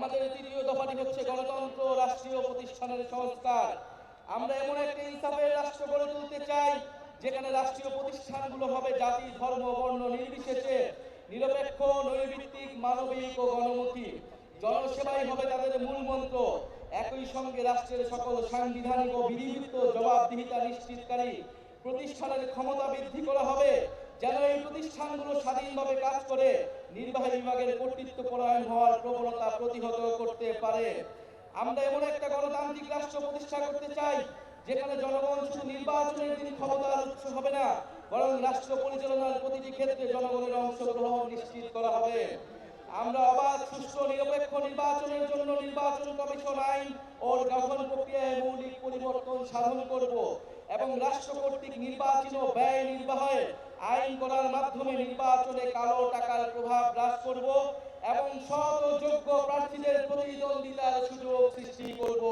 আমাদের তৃতীয় দফাটি হচ্ছে গণতন্ত্র রাষ্ট্রীয় প্রতিষ্ঠানের সংস্কার। আমরা এমন একটা ইনসাফের রাষ্ট্র গড়ে তুলতে চাই, যেখানে রাষ্ট্রীয় প্রতিষ্ঠানগুলো হবে জাতি, ধর্ম, বর্ণ নির্বিশেষে নিরপেক্ষ নৈর্ভিত্তিক মানবিক ও গণমুখী। জনসেবাই হবে তাদের মূল মন্ত্র। একই সঙ্গে রাষ্ট্রের সকল সাংবিধানিক ও বিধিযুক্ত জবাবদিহিতা নিশ্চিতকারী প্রতিষ্ঠানের ক্ষমতা বৃদ্ধি করা হবে। যেন এই প্রতিষ্ঠানগুলো স্বাধীনভাবে কাজ করে, নির্বাহী বিভাগের কর্তৃত্ব পরায়ণ হওয়ার প্রবণতা প্রতিহত করতে পারে। আমরা এমন একটা গণতান্ত্রিক রাষ্ট্র প্রতিষ্ঠা করতে চাই, যেখানে জনগণ শুধু নির্বাচনের দিন ক্ষমতার উৎস হবে না, বরং রাষ্ট্র পরিচালনার প্রতিটি ক্ষেত্রে জনগণের অংশগ্রহণ নিশ্চিত করা হবে। আমরা অবাধ, সুষ্ঠু, নিরপেক্ষ নির্বাচনের জন্য নির্বাচন কমিশন আইন ও গঠন প্রক্রিয়ায় মৌলিক পরিবর্তন সাধন করব এবং রাষ্ট্র কর্তৃক নির্বাচিত ব্যয় নির্বাহে আইন করার মাধ্যমে নির্বাচনে কালো টাকার প্রভাব হ্রাস করব এবং সৎ ও যোগ্য প্রার্থীদের প্রতিদ্বন্দ্বিতার সুযোগ সৃষ্টি করব।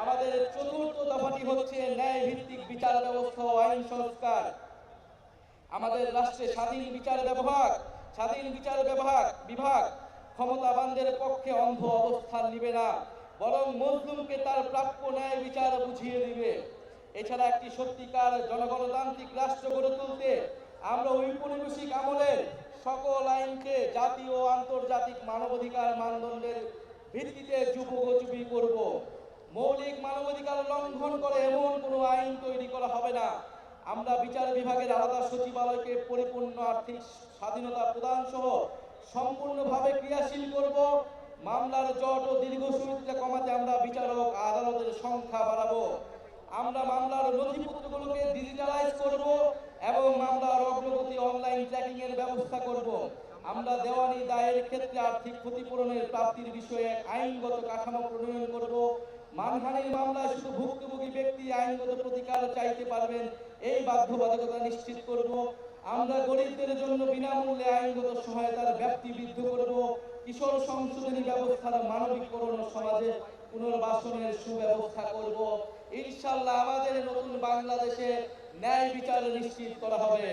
আমাদের চতুর্থ দফাটি হচ্ছে ন্যায় ভিত্তিক বিচার ব্যবস্থা আইন সংস্কার। আমাদের রাষ্ট্রে স্বাধীন বিচার বিভাগ স্বাধীন বিচার বিভাগ বিভাগ ক্ষমতাবানদের পক্ষে অন্ধ অবস্থান নিবে না, বরং মজলুমকে তার প্রাপ্য ন্যায় বিচার বুঝিয়ে দিবে। এছাড়া একটি সত্যিকার জনগণতান্ত্রিক রাষ্ট্র গড়ে তুলতে আমরা ঔপনিবেশিক আমলের সকল আইনকে জাতীয় ও আন্তর্জাতিক মানবাধিকার মানদণ্ডের ভিত্তিতে যুবোপযোগী করব। মৌলিক মানবাধিকার লঙ্ঘন করে এমন কোনো আইন তৈরি করা হবে না। আমরা বিচার বিভাগের আলাদা সচিবালয়কে পরিপূর্ণ আর্থিক স্বাধীনতা প্রদান সহ সম্পূর্ণভাবে ক্রিয়াশীল করব। মামলার জট ও দীর্ঘসূত্রে কমাতে আমরা বিচারক আদালতের সংখ্যা বাড়াবো। আমরা মামলার নথিপত্রগুলোকে ডিজিটালাইজ করব এবং মামলার অগ্রগতি অনলাইন ট্র্যাকিং এর ব্যবস্থা করব। আমরা দেওয়ানি দায়ের ক্ষেত্রে আর্থিক ক্ষতিপূরণের প্রাপ্তির বিষয়ে আইনগত কাঠামো প্রণয়ন করব। মানহানির মামলায় শুধু ভুক্তভোগী ব্যক্তি আইনগত প্রতিকার চাইতে পারবেন, এই বাধ্যবাধকতা নিশ্চিত করব। আমরা গরিবদের জন্য বিনামূল্যে আইনগত সহায়তার ব্যাপ্তি বৃদ্ধি করব। কিশোর সংশোধনী ব্যবস্থার মানবিকরণ সমাজে পুনর্বাসনের সুব্যবস্থা করব। ইনশাল্লাহ আমাদের নতুন বাংলাদেশে ন্যায় বিচার নিশ্চিত করা হবে।